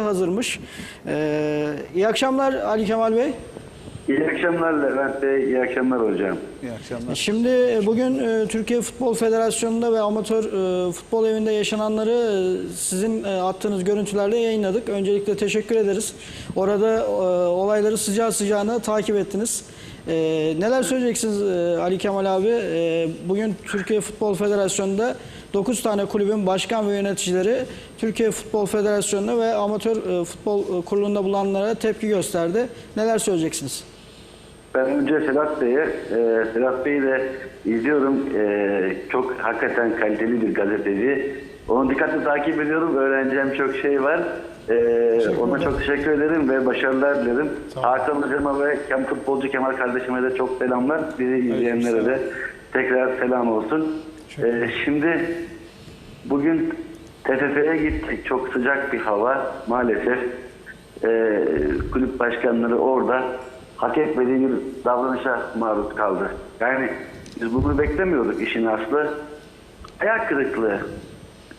hazırmış. Ee, iyi akşamlar Ali Kemal Bey. İyi akşamlar Levent Bey, iyi akşamlar hocam. İyi akşamlar. Şimdi e, bugün e, Türkiye Futbol Federasyonu'nda ve amatör e, futbol evinde yaşananları e, sizin e, attığınız görüntülerle yayınladık. Öncelikle teşekkür ederiz. Orada e, olayları sıcağı sıcağına takip ettiniz. E, neler söyleyeceksiniz e, Ali Kemal abi? E, bugün Türkiye Futbol Federasyonu'nda 9 tane kulübün başkan ve yöneticileri Türkiye Futbol Federasyonu'na ve amatör e, futbol e, kurulunda bulunanlara tepki gösterdi. Neler söyleyeceksiniz? Ben önce Sedat Bey'e, e, Sedat Bey'i de izliyorum. E, çok hakikaten kaliteli bir gazeteci. Onu dikkatli takip ediyorum. Öğreneceğim çok şey var. E, ona çok teşekkür ederim ve başarılar dilerim. Hakan Hocama ve Kem futbolcu Kemal kardeşime de çok selamlar. Bizi izleyenlere de tekrar selam olsun. E, şimdi bugün TFF'ye gittik. Çok sıcak bir hava maalesef. e, kulüp başkanları orada hak etmediği bir davranışa maruz kaldı. Yani biz bunu beklemiyorduk işin aslı. Hayal kırıklığı.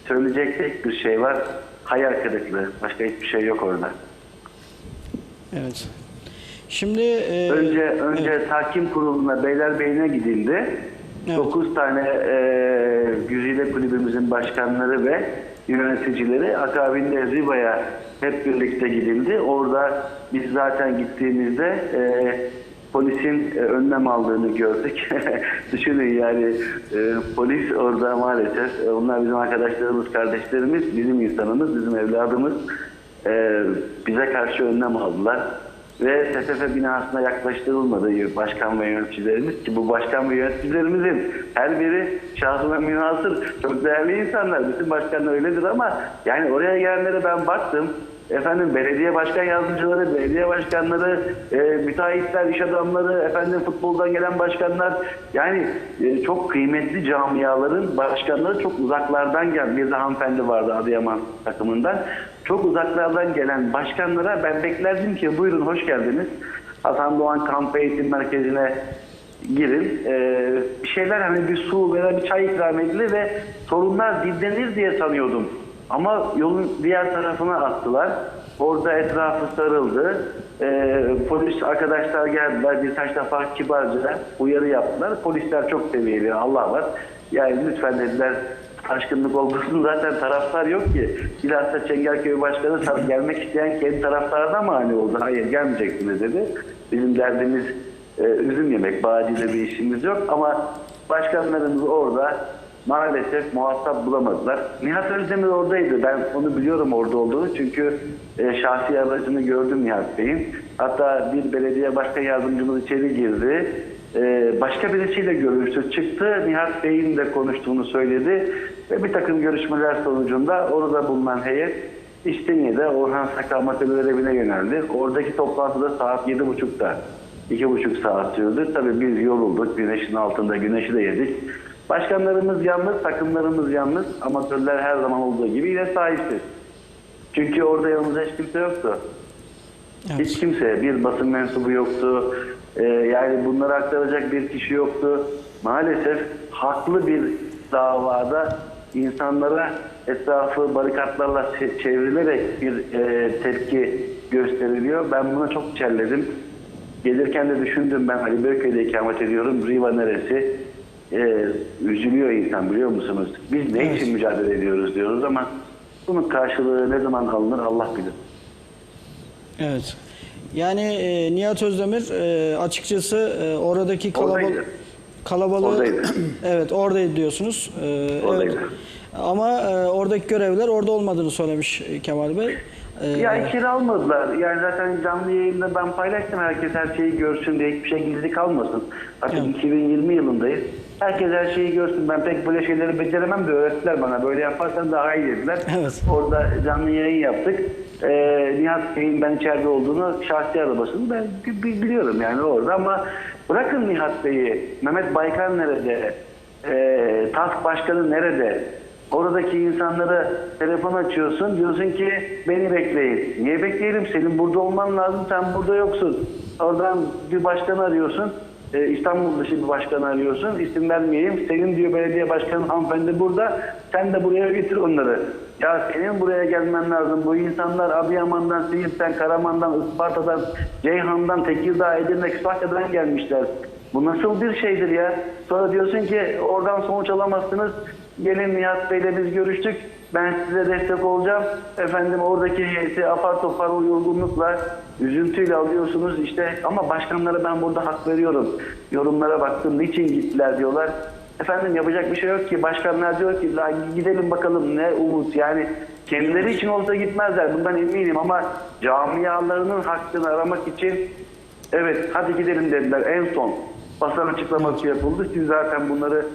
Söyleyecek tek bir şey var. Hayal kırıklığı. Başka hiçbir şey yok orada. Evet. Şimdi e, Önce önce tahkim kuruluna Beylerbeyi'ne gidildi. Evet. 9 tane e, Güzide kulübümüzün başkanları ve yöneticileri akabinde Riva'ya hep birlikte gidildi. Orada biz zaten gittiğimizde e, polisin e, önlem aldığını gördük. Düşünün yani e, polis orada maalesef e, onlar bizim arkadaşlarımız, kardeşlerimiz, bizim insanımız, bizim evladımız e, bize karşı önlem aldılar ve TFF binasına yaklaştırılmadı başkan ve yöneticilerimiz ki bu başkan ve yöneticilerimizin her biri şahsına münasır çok değerli insanlar. Bütün başkanlar öyledir ama yani oraya gelenlere ben baktım. Efendim belediye başkan yardımcıları, belediye başkanları, e, müteahhitler, iş adamları, efendim futboldan gelen başkanlar yani e, çok kıymetli camiaların başkanları çok uzaklardan gelen bir de hanımefendi vardı Adıyaman takımından. Çok uzaklardan gelen başkanlara ben beklerdim ki buyurun hoş geldiniz. Hasan Doğan Kamp Eğitim Merkezi'ne girin. Ee, bir şeyler hani bir su veya bir çay ikram edilir ve sorunlar dinlenir diye sanıyordum. Ama yolun diğer tarafına attılar. Orada etrafı sarıldı. Ee, polis arkadaşlar geldiler. Birkaç defa kibarca uyarı yaptılar. Polisler çok seviyeli. Allah var. Yani lütfen dediler taşkınlık olmasın zaten taraftar yok ki. Bilhassa Çengelköy Başkanı gelmek isteyen kendi taraftarına mani oldu. Hayır gelmeyeceksiniz dedi. Bizim derdimiz e, üzüm yemek. Bağcıyla bir işimiz yok ama başkanlarımız orada maalesef muhatap bulamadılar. Nihat Özdemir oradaydı. Ben onu biliyorum orada olduğunu. Çünkü e, şahsi aracını gördüm Nihat Bey'in. Hatta bir belediye başkan yardımcımız içeri girdi. Ee, başka birisiyle görüştü. Çıktı. Nihat Bey'in de konuştuğunu söyledi. Ve bir takım görüşmeler sonucunda orada bulunan heyet İstinye'de Orhan Sakamat'ın görevine yöneldi. Oradaki toplantıda saat 7.30'da. iki buçuk saat sürdü. Tabii biz yorulduk. Güneşin altında güneşi de yedik. Başkanlarımız yalnız, takımlarımız yalnız. Amatörler her zaman olduğu gibi yine sahipsiz. Çünkü orada yanımızda hiç kimse yoktu. Evet. Hiç kimse, bir basın mensubu yoktu. Ee, yani bunları aktaracak bir kişi yoktu. Maalesef haklı bir davada insanlara etrafı barikatlarla çe- çevrilerek bir e, tepki gösteriliyor. Ben buna çok çelledim. Gelirken de düşündüm ben Ali Beyköy'de ikamet ediyorum. Riva neresi? Ee, üzülüyor insan biliyor musunuz? Biz ne Evet. için mücadele ediyoruz diyoruz ama bunun karşılığı ne zaman alınır Allah bilir. Evet. Yani e, Nihat Özdemir e, açıkçası e, oradaki kalabalık. Kalabalığı Oradaydı. evet oradaydı diyorsunuz. E, Oradaydı. evet. Ama e, oradaki görevliler orada olmadığını söylemiş Kemal Bey. E, Ya içeri almadılar. Yani zaten canlı yayında ben paylaştım. Herkes her şeyi görsün diye hiçbir şey gizli kalmasın. Artık Evet. 2020 yılındayız. Herkes her şeyi görsün. Ben pek böyle şeyleri beceremem de öğrettiler bana. Böyle yaparsan daha iyi dediler. Evet. Orada canlı yayın yaptık. Ee, Nihat Bey'in ben içeride olduğunu şahsi arabasını ben bi- bi- biliyorum yani orada ama bırakın Nihat Bey'i. Mehmet Baykan nerede? Ee, TASK Başkanı nerede? Oradaki insanlara telefon açıyorsun. Diyorsun ki beni bekleyin. Niye bekleyelim? Senin burada olman lazım. Sen burada yoksun. Oradan bir başkan arıyorsun. Ee, İstanbul dışı bir başkan arıyorsun. İsim vermeyeyim. Senin diyor belediye başkanı hanımefendi burada. Sen de buraya getir onları. Ya senin buraya gelmen lazım. Bu insanlar Adıyaman'dan, Siirt'ten, Karaman'dan, Isparta'dan, Ceyhan'dan, Tekirdağ, Edirne, Kütahya'dan gelmişler. Bu nasıl bir şeydir ya? Sonra diyorsun ki oradan sonuç alamazsınız. Gelin Nihat Bey'le biz görüştük. Ben size destek olacağım. Efendim oradaki heyeti apar topar o yorgunlukla, üzüntüyle alıyorsunuz işte. Ama başkanlara ben burada hak veriyorum. Yorumlara baktım. Niçin gittiler diyorlar. Efendim yapacak bir şey yok ki. Başkanlar diyor ki "La gidelim bakalım ne umut. Yani kendileri için olsa gitmezler. Bundan eminim ama camialarının hakkını aramak için evet hadi gidelim dediler en son. Basın açıklaması yapıldı. Siz zaten bunları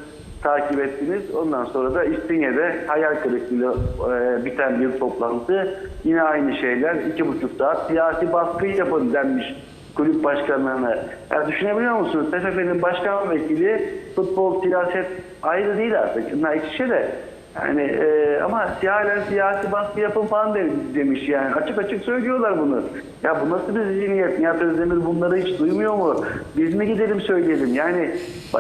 takip ettiniz. Ondan sonra da İstinye'de hayal kırıklığıyla e, biten bir toplantı. Yine aynı şeyler. iki buçuk saat siyasi baskı yapın denmiş kulüp başkanlarına. Ya düşünebiliyor musunuz? TFF'nin başkan vekili futbol, siyaset ayrı değil artık. Bunlar iç içe de. Yani e, ama halen siyasi baskı yapın falan de- demiş yani. Açık açık söylüyorlar bunu. Ya bu nasıl bir zihniyet? Nihat Özdemir bunları hiç duymuyor mu? Biz mi gidelim söyleyelim? Yani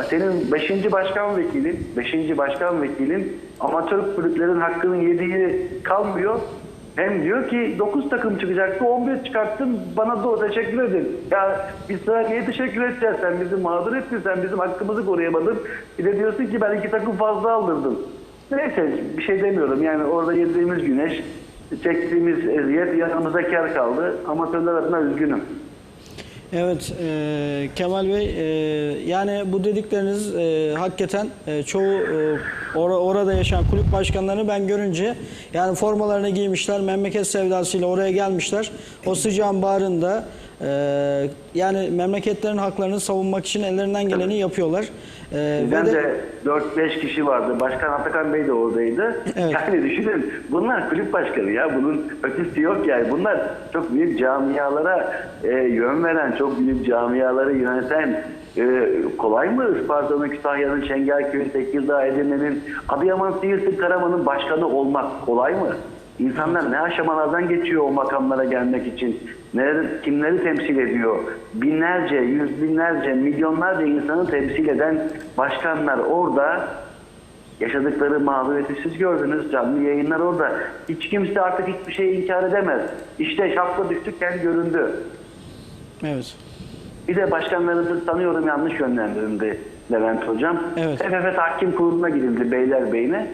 senin 5. başkan vekilin, 5. başkan vekilin amatör kulüplerin hakkını yediği kalmıyor. Hem diyor ki 9 takım çıkacaktı 11 çıkarttın bana da teşekkür edin. Ya biz sana niye teşekkür edeceğiz sen bizi mağdur ettin sen bizim hakkımızı koruyamadın. Bir de diyorsun ki ben iki takım fazla aldırdım. Neyse bir şey demiyorum yani orada yediğimiz güneş çektiğimiz eziyet yanımıza kar kaldı. Amatörler adına üzgünüm. Evet e, Kemal Bey e, yani bu dedikleriniz e, hakikaten e, çoğu e, or- orada yaşayan kulüp başkanlarını ben görünce yani formalarını giymişler memleket sevdasıyla oraya gelmişler o sıcağın bağrında e, yani memleketlerin haklarını savunmak için ellerinden geleni yapıyorlar. E, ve Bizden de- de 4-5 kişi vardı. Başkan Atakan Bey de oradaydı. Evet. Yani düşünün bunlar kulüp başkanı ya. Bunun ötesi yok yani. Bunlar çok büyük camialara e, yön veren, çok büyük camiaları yöneten e, kolay mı Isparta'nın, Kütahya'nın, Çengelköy'ün, Tekirdağ, Edirne'nin, Adıyaman, Siirt'in, Karaman'ın başkanı olmak kolay mı? İnsanlar ne aşamalardan geçiyor o makamlara gelmek için? Neler, kimleri temsil ediyor? Binlerce, yüz binlerce, milyonlarca insanı temsil eden başkanlar orada yaşadıkları mağduriyeti siz gördünüz. Canlı yayınlar orada. Hiç kimse artık hiçbir şey inkar edemez. İşte şapka düştükken göründü. evet. Bir de başkanlarımızı tanıyorum yanlış yönlendirildi Levent Hocam. Evet. TFF tahkim kuruluna gidildi Beylerbeyi'ne.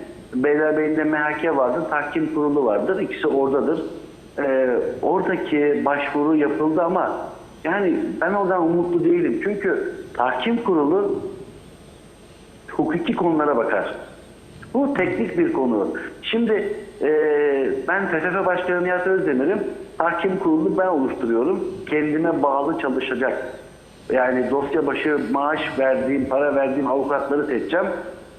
Beylerbeyi'nde MHK vardır, tahkim kurulu vardır. İkisi oradadır. Ee, oradaki başvuru yapıldı ama yani ben oradan umutlu değilim. Çünkü tahkim kurulu hukuki konulara bakar. Bu teknik bir konu. Şimdi e, ben TFF Başkanı Nihat Özdemir'im. Hakim kurulu ben oluşturuyorum. Kendime bağlı çalışacak. Yani dosya başı maaş verdiğim, para verdiğim avukatları seçeceğim.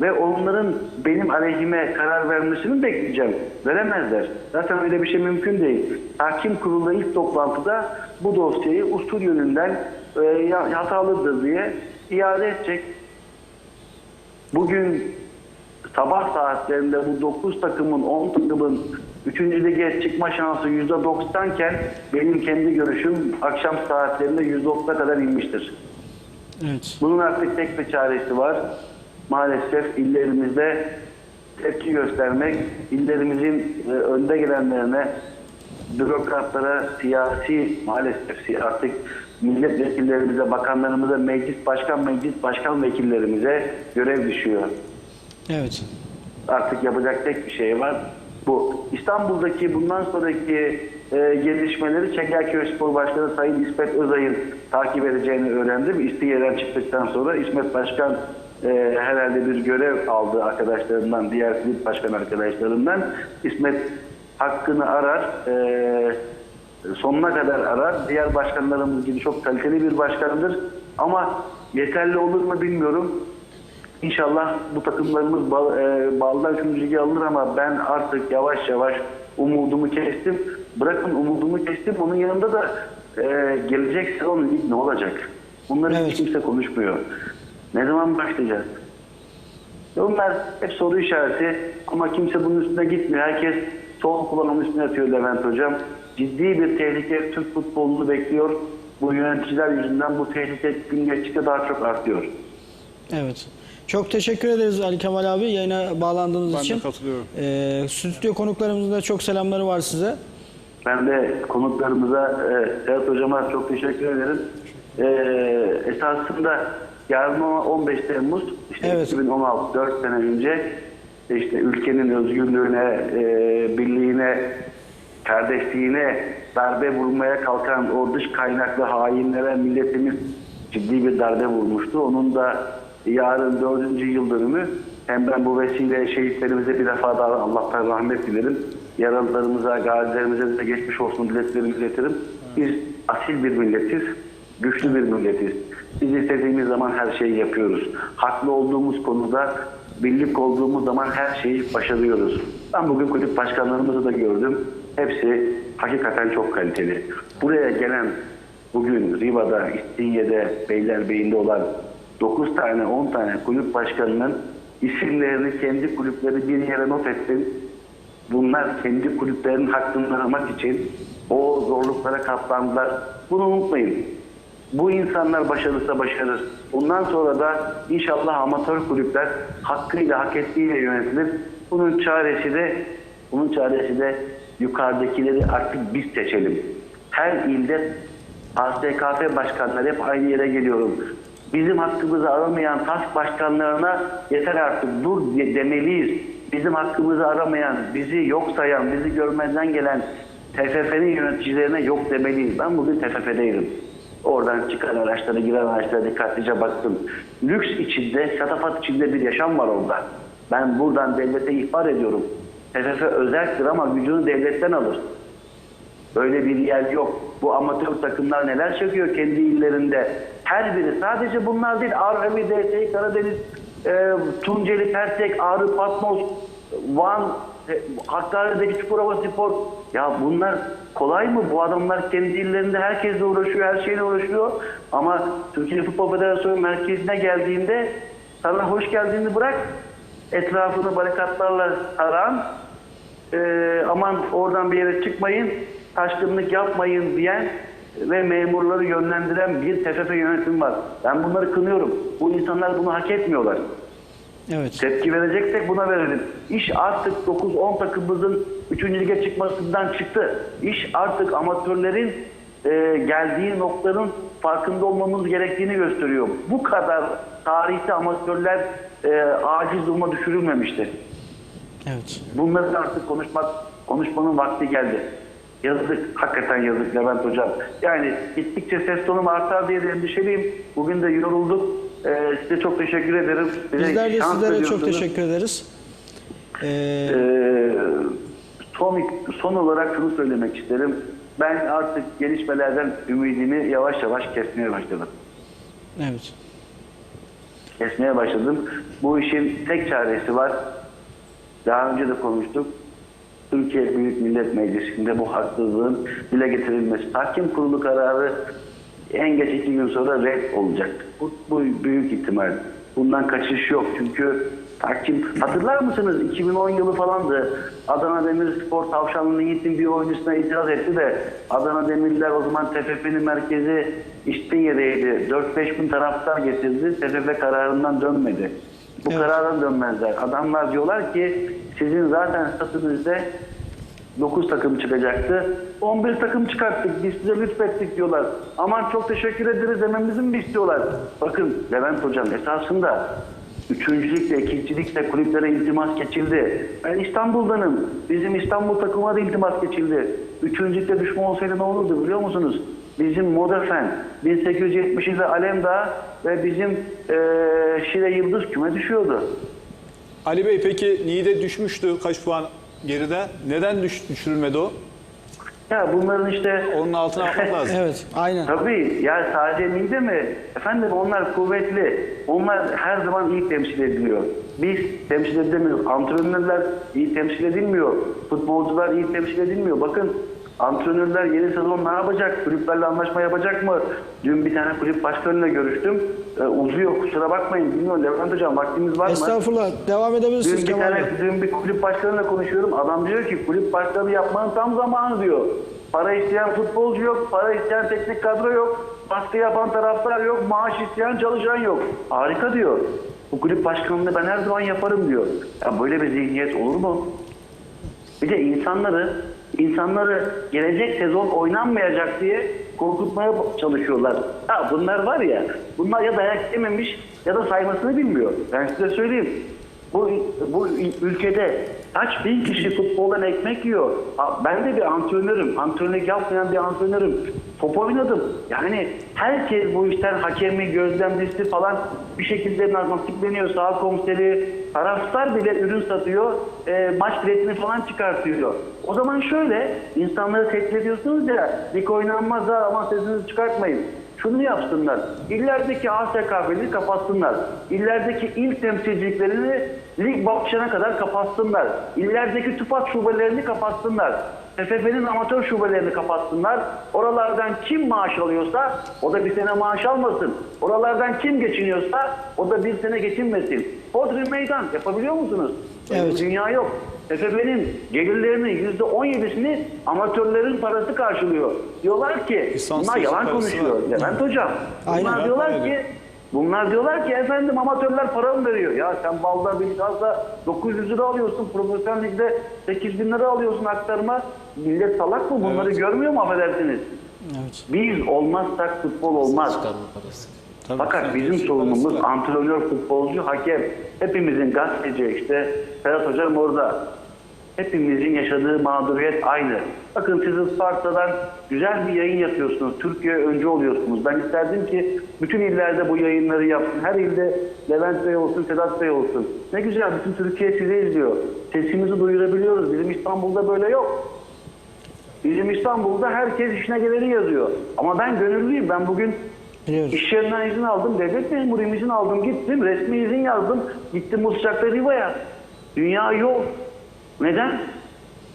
Ve onların benim aleyhime karar vermesini bekleyeceğim. Veremezler. Zaten öyle bir şey mümkün değil. Hakim kurulu ilk toplantıda bu dosyayı usul yönünden e, hatalıdır diye iade edecek. Bugün sabah saatlerinde bu 9 takımın 10 takımın 3. lige çıkma şansı %90 iken benim kendi görüşüm akşam saatlerinde %30'a kadar inmiştir. Evet. Bunun artık tek bir çaresi var. Maalesef illerimizde tepki göstermek, illerimizin e, önde gelenlerine, bürokratlara, siyasi maalesef artık milletvekillerimize, bakanlarımıza, meclis başkan, meclis başkan vekillerimize görev düşüyor. Evet. Artık yapacak tek bir şey var. Bu İstanbul'daki bundan sonraki e, gelişmeleri Çengelköy Spor Başkanı Sayın İsmet Özay'ın takip edeceğini öğrendim. İstiye'den çıktıktan sonra İsmet Başkan e, herhalde bir görev aldı arkadaşlarından, diğer kulüp başkan arkadaşlarından. İsmet hakkını arar, e, sonuna kadar arar. Diğer başkanlarımız gibi çok kaliteli bir başkandır. Ama yeterli olur mu bilmiyorum. İnşallah bu takımlarımız bal, e, baldan üçüncü ligi alır ama ben artık yavaş yavaş umudumu kestim. Bırakın umudumu kestim. Onun yanında da e, gelecek sezon lig ne olacak? Bunları Evet. hiç kimse konuşmuyor. Ne zaman başlayacağız? Bunlar hep soru işareti ama kimse bunun üstüne gitmiyor. Herkes son kulağının üstüne atıyor Levent Hocam. Ciddi bir tehlike Türk futbolunu bekliyor. Bu yöneticiler yüzünden bu tehlike gün geçtikçe daha çok artıyor. Evet. Çok teşekkür ederiz Ali Kemal abi yayına bağlandığınız Ben de için. katılıyorum. Ee, stüdyo konuklarımızın da çok selamları var size. Ben de konuklarımıza, e, Serhat Hocama çok teşekkür ederim. E, esasında yarın o 15 Temmuz, işte Evet. 2016, 4 sene önce işte ülkenin özgürlüğüne, e, birliğine, kardeşliğine darbe vurmaya kalkan o dış kaynaklı hainlere milletimiz ciddi bir darbe vurmuştu. Onun da yarın dördüncü yıl dönümü hem ben bu vesile şehitlerimize bir defa daha Allah'tan rahmet dilerim. Yaralılarımıza, gazilerimize de geçmiş olsun dileklerimi iletirim. Biz asil bir milletiz, güçlü bir milletiz. Biz istediğimiz zaman her şeyi yapıyoruz. Haklı olduğumuz konuda birlik olduğumuz zaman her şeyi başarıyoruz. Ben bugün kulüp başkanlarımızı da gördüm. Hepsi hakikaten çok kaliteli. Buraya gelen bugün Riva'da, İstinye'de, Beylerbeyi'nde olan 9 tane 10 tane kulüp başkanının isimlerini kendi kulüpleri bir yere not etsin. Bunlar kendi kulüplerinin hakkını aramak için o zorluklara katlandılar. Bunu unutmayın. Bu insanlar başarırsa başarır. Bundan sonra da inşallah amatör kulüpler hakkıyla, hak ettiğiyle yönetilir. Bunun çaresi de bunun çaresi de yukarıdakileri artık biz seçelim. Her ilde ASKF başkanları hep aynı yere geliyorum. Bizim hakkımızı aramayan TASK başkanlarına yeter artık dur demeliyiz. Bizim hakkımızı aramayan, bizi yok sayan, bizi görmezden gelen TFF'nin yöneticilerine yok demeliyiz. Ben bugün TFF'deydim. Oradan çıkan araçlara, giren araçlara dikkatlice baktım. Lüks içinde, şatafat içinde bir yaşam var orada. Ben buradan devlete ihbar ediyorum. TFF özeldir ama gücünü devletten alır. Öyle bir yer yok. Bu amatör takımlar neler çekiyor kendi illerinde. Her biri sadece bunlar değil. Arnavut, DSİ, Karadeniz, e, Tunceli, Persek, Ağrı, Patmos, Van, Hakkari'deki Çukurova Spor. Ya bunlar kolay mı? Bu adamlar kendi illerinde herkesle uğraşıyor, her şeyle uğraşıyor. Ama Türkiye Futbol Federasyonu merkezine geldiğinde sana hoş geldiğini bırak. Etrafını barikatlarla saran e, aman oradan bir yere çıkmayın, taşkınlık yapmayın diyen ve memurları yönlendiren bir TFF yönetim var. Ben bunları kınıyorum. Bu insanlar bunu hak etmiyorlar. Evet. Tepki vereceksek buna verelim. İş artık 9-10 takımımızın 3. lige çıkmasından çıktı. İş artık amatörlerin e, geldiği noktanın farkında olmamız gerektiğini gösteriyor. Bu kadar tarihte amatörler e, aciz duruma düşürülmemişti. Evet. Bunları artık konuşmak, konuşmanın vakti geldi. Yazık, hakikaten yazık Levent Hocam. Yani gittikçe ses tonum artar diye de endişeliyim. Bugün de yorulduk. Ee, size çok teşekkür ederim. Bize Bizler de şans sizlere çok veriyorsunuz. teşekkür ederiz. Ee, Ee, son, son olarak şunu söylemek isterim. Ben artık gelişmelerden ümidimi yavaş yavaş kesmeye başladım. evet. kesmeye başladım. Bu işin tek çaresi var. Daha önce de konuştuk. Türkiye Büyük Millet Meclisi'nde bu haksızlığın dile getirilmesi. Tahkim kurulu kararı en geç iki gün sonra red olacak. Bu, bu büyük ihtimal. Bundan kaçış yok. Çünkü tahkim hatırlar mısınız 2010 yılı falandı. Adana Demirspor Tavşanlı Yiğit'in bir oyuncusuna itiraz etti de Adana Demirler o zaman TFF'nin merkezi İstinye'deydi. 4-5 bin taraftar getirdi. TFF kararından dönmedi. Bu Evet. karardan dönmezler. Adamlar diyorlar ki sizin zaten statünüzde 9 takım çıkacaktı. 11 takım çıkarttık. Biz size lütfettik diyorlar. Aman çok teşekkür ederiz dememizi mi istiyorlar? Bakın Levent Hocam esasında üçüncülükle, ikincilikle kulüplere iltimas geçildi. Ben İstanbul'danım. Bizim İstanbul takımına da iltimas geçildi. Üçüncülükle düşman olsaydı ne olurdu biliyor musunuz? Bizim Modafen, 1870'de Alemdağ ve bizim eee Şile Yıldız küme düşüyordu. Ali Bey peki Niğde düşmüştü kaç puan geride? Neden düş, düşürülmedi o? Ya bunların işte Onun altına atmak lazım. Evet. Aynen. Tabii ya sadece mide mi? Efendim onlar kuvvetli. Onlar her zaman iyi temsil ediliyor. Biz temsil edemiyoruz. Antrenörler iyi temsil edilmiyor. Futbolcular iyi temsil edilmiyor. Bakın antrenörler yeni sezon ne yapacak? Kulüplerle anlaşma yapacak mı? Dün bir tane kulüp başkanıyla görüştüm. Ee, uzuyor kusura bakmayın. Bilmiyorum Levent Hocam vaktimiz var mı? Estağfurullah. Devam edebilirsiniz Dün bir, tane, dün bir kulüp başkanıyla konuşuyorum. Adam diyor ki kulüp başkanı yapmanın tam zamanı diyor. Para isteyen futbolcu yok, para isteyen teknik kadro yok, baskı yapan taraftar yok, maaş isteyen çalışan yok. Harika diyor. Bu kulüp başkanlığını ben her zaman yaparım diyor. Ya böyle bir zihniyet olur mu? Bir de insanları insanları gelecek sezon oynanmayacak diye korkutmaya çalışıyorlar. Ha bunlar var ya, bunlar ya dayak yememiş ya da saymasını bilmiyor. Ben size söyleyeyim. Bu, bu ülkede kaç bin kişi futboldan ekmek yiyor. Ben de bir antrenörüm. Antrenörlük yapmayan bir antrenörüm. Top oynadım. Yani herkes bu işten hakemi, gözlemcisi falan bir şekilde nasipleniyor. Sağ komiseri, taraftar bile ürün satıyor. e, maç biletini falan çıkartıyor. O zaman şöyle, insanları tehdit ediyorsunuz ya, lig oynanmaz ha ama sesinizi çıkartmayın. Şunu yapsınlar. İllerdeki ASKB'leri kapatsınlar. İllerdeki il temsilciliklerini lig bakışına kadar kapatsınlar. İllerdeki TUPAT şubelerini kapatsınlar. TFF'nin amatör şubelerini kapatsınlar. Oralardan kim maaş alıyorsa o da bir sene maaş almasın. Oralardan kim geçiniyorsa o da bir sene geçinmesin. Hodri meydan yapabiliyor musunuz? Evet. Dünya yok. TFF'nin gelirlerinin %17'sini amatörlerin parası karşılıyor. Diyorlar ki Lisans bunlar yalan konuşuyor. Levent Hocam. Bunlar Aynen. diyorlar Aynen. ki Bunlar diyorlar ki efendim amatörler para mı veriyor? Ya sen balda bir gazda 900 lira alıyorsun. Profesyonel ligde 8 bin lira alıyorsun aktarma. Millet salak mı? Bunları Evet. görmüyor mu affedersiniz? Evet. Biz olmazsak futbol olmaz. Tabii. Fakat bizim sorunumuz antrenör, futbolcu, hakem. Hepimizin gazeteci işte Ferhat Hocam orada. Hepimizin yaşadığı mağduriyet aynı. Bakın siz Isparta'dan güzel bir yayın yapıyorsunuz. Türkiye önce oluyorsunuz. Ben isterdim ki bütün illerde bu yayınları yapsın. Her ilde Levent Bey olsun, Sedat Bey olsun. Ne güzel bütün Türkiye sizi izliyor. Sesimizi duyurabiliyoruz. Bizim İstanbul'da böyle yok. Bizim İstanbul'da herkes işine geleni yazıyor. Ama ben gönüllüyüm. Ben bugün Biliyoruz. İş yerinden izin aldım, devlet memuruyum izin aldım, gittim, resmi izin yazdım, gittim bu sıcakta Riva'ya. Dünya yok. Neden?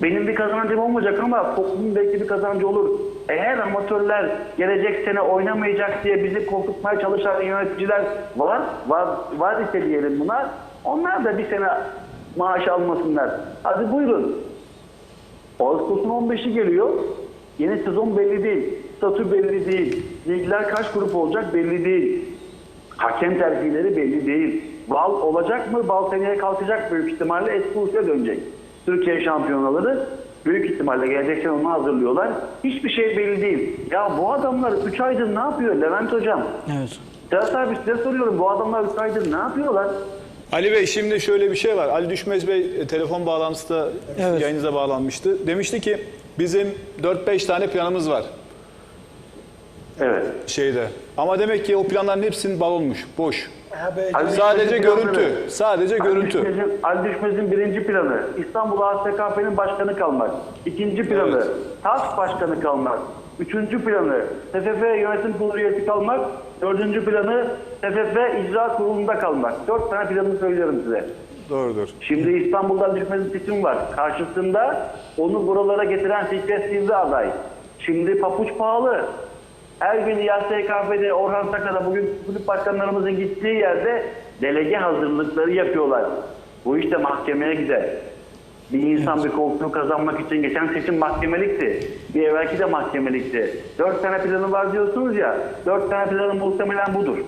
Benim bir kazancım olmayacak ama toplumun belki bir kazancı olur. Eğer amatörler gelecek sene oynamayacak diye bizi korkutmaya çalışan yöneticiler var, var, var ise diyelim buna, onlar da bir sene maaş almasınlar. Hadi buyurun. Ağustos'un 15'i geliyor. Yeni sezon belli değil. Statü belli değil. Ligler kaç grup olacak belli değil. Hakem tercihleri belli değil. Bal olacak mı? Bal seneye kalkacak büyük ihtimalle eski dönecek. Türkiye şampiyonaları büyük ihtimalle gelecek sene onu hazırlıyorlar. Hiçbir şey belli değil. Ya bu adamlar 3 aydır ne yapıyor Levent Hocam? Evet. Serhat abi size soruyorum bu adamlar 3 aydır ne yapıyorlar? Ali Bey şimdi şöyle bir şey var. Ali Düşmez Bey e, telefon bağlantısında Evet. yayınıza bağlanmıştı. Demişti ki bizim 4-5 tane planımız var Evet. şeyde. Ama demek ki o planların hepsinin balonmuş, boş. Ali Sadece Düşmez'in görüntü, planları- sadece Ali görüntü. Düşmez'in, Ali Düşmez'in birinci planı İstanbul ASKP'nin başkanı kalmak. İkinci planı Evet. TAS başkanı kalmak. Üçüncü planı TFF yönetim kurulu üyesi kalmak. Dördüncü planı TFF icra kurulunda kalmak. Dört tane planını söylüyorum size. Doğrudur. Şimdi İstanbul'dan düşmesi seçim var. Karşısında onu buralara getiren Fikret Sivri aday. Şimdi papuç pahalı. Her gün YSKP'de Orhan Sakar'a bugün kulüp başkanlarımızın gittiği yerde delege hazırlıkları yapıyorlar. Bu işte mahkemeye gider. Bir insan bir koltuğu kazanmak için geçen seçim mahkemelikti. Bir evvelki de mahkemelikti. Dört tane planı var diyorsunuz ya. Dört tane planı muhtemelen budur.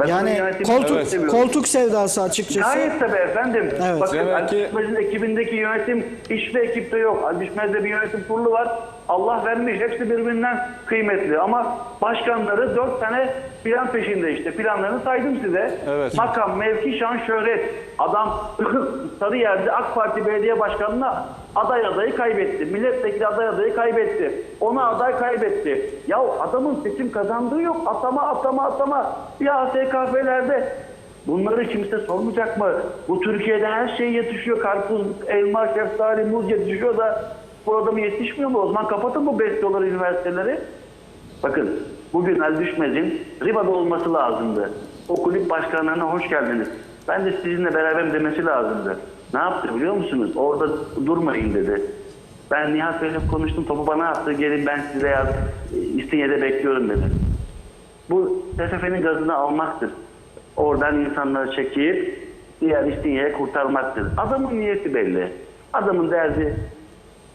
Ben Yani koltuk koltuk sevdası açıkçası. Gayet tabii efendim. Evet. Bakın Demek ki- Düşmez'in ekibindeki yönetim hiçbir ekipte yok. Ali Düşmez'de bir yönetim kurulu var. Allah vermiş. Hepsi birbirinden kıymetli. Ama başkanları dört tane plan peşinde işte. Planlarını saydım size. Evet. Makam, mevki, şan, şöhret. Adam Sarıyer'de AK Parti Belediye Başkanı'na aday adayı kaybetti. Milletvekili aday adayı kaybetti. Ona aday kaybetti. Ya adamın seçim kazandığı yok. Atama atama atama. Bir ASKF'lerde Bunları kimse sormayacak mı? Bu Türkiye'de her şey yetişiyor. Karpuz, elma, şeftali, muz yetişiyor da bu adamı yetişmiyor mu? O zaman kapatın bu besyoları üniversiteleri. Bakın bugün Ali Düşmez'in Riva'da olması lazımdı. O kulüp başkanlarına hoş geldiniz. Ben de sizinle beraber demesi lazımdı. Ne yaptı biliyor musunuz? Orada durmayın dedi. Ben Nihat Bey'le konuştum. Topu bana attı. Gelin ben size yaz, İstinye'de bekliyorum dedi. Bu TFF'nin gazını almaktır. Oradan insanları çekip diğer İstinye'ye kurtarmaktır. Adamın niyeti belli. Adamın derdi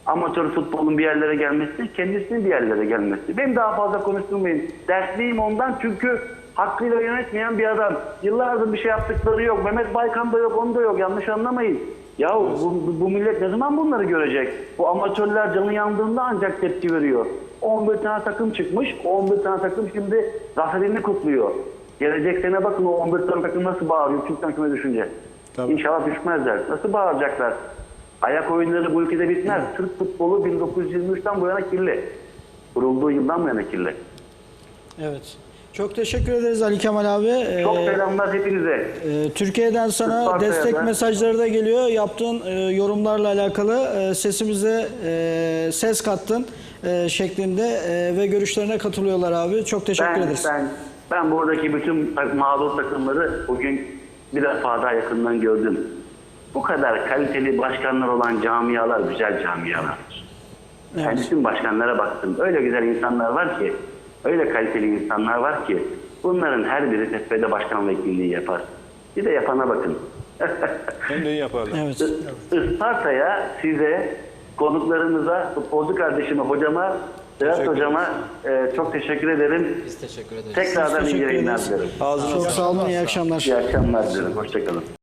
amatör futbolun bir yerlere gelmesi, kendisinin bir yerlere gelmesi. Benim daha fazla konuşturmayın. Dertliyim ondan çünkü hakkıyla yönetmeyen bir adam. Yıllardır bir şey yaptıkları yok. Mehmet Baykan da yok, onu da yok. Yanlış anlamayın. Ya bu, bu, millet ne zaman bunları görecek? Bu amatörler canı yandığında ancak tepki veriyor. 11 tane takım çıkmış. O 11 tane takım şimdi zaferini kutluyor. Gelecek sene bakın o 11 tane takım nasıl bağırıyor Türk takımı düşünce. Tabii. İnşallah düşmezler. Nasıl bağıracaklar? Ayak oyunları bu ülkede bitmez. Türk futbolu 1923'ten bu yana kirli. Kurulduğu yıldan bu yana kirli. Evet. Çok teşekkür ederiz Ali Kemal abi. Ee, Çok selamlar hepinize. e, Türkiye'den sana Isparta'ya destek da- mesajları da geliyor. Yaptığın e, yorumlarla alakalı e, sesimize e, ses kattın e, şeklinde e, ve görüşlerine katılıyorlar abi. Çok teşekkür Ben, ederiz. ben, ben buradaki bütün mağdur takımları bugün bir defa daha yakından gördüm. Bu kadar kaliteli başkanlar olan camialar güzel camialardır. Ben Evet. bütün başkanlara baktım. Öyle güzel insanlar var ki, öyle kaliteli insanlar var ki bunların her biri tepede başkan vekilliği yapar. Bir de yapana bakın. Hem de iyi yaparlar. Evet. Isparta'ya, size, konuklarımıza, futbolcu kardeşime, hocama, Teşekkür hocama e, çok teşekkür ederim. Biz teşekkür ederiz. Tekrardan iyi yayınlar dilerim. Çok sağ olun. İyi akşamlar. İyi akşamlar dilerim. Hoşçakalın.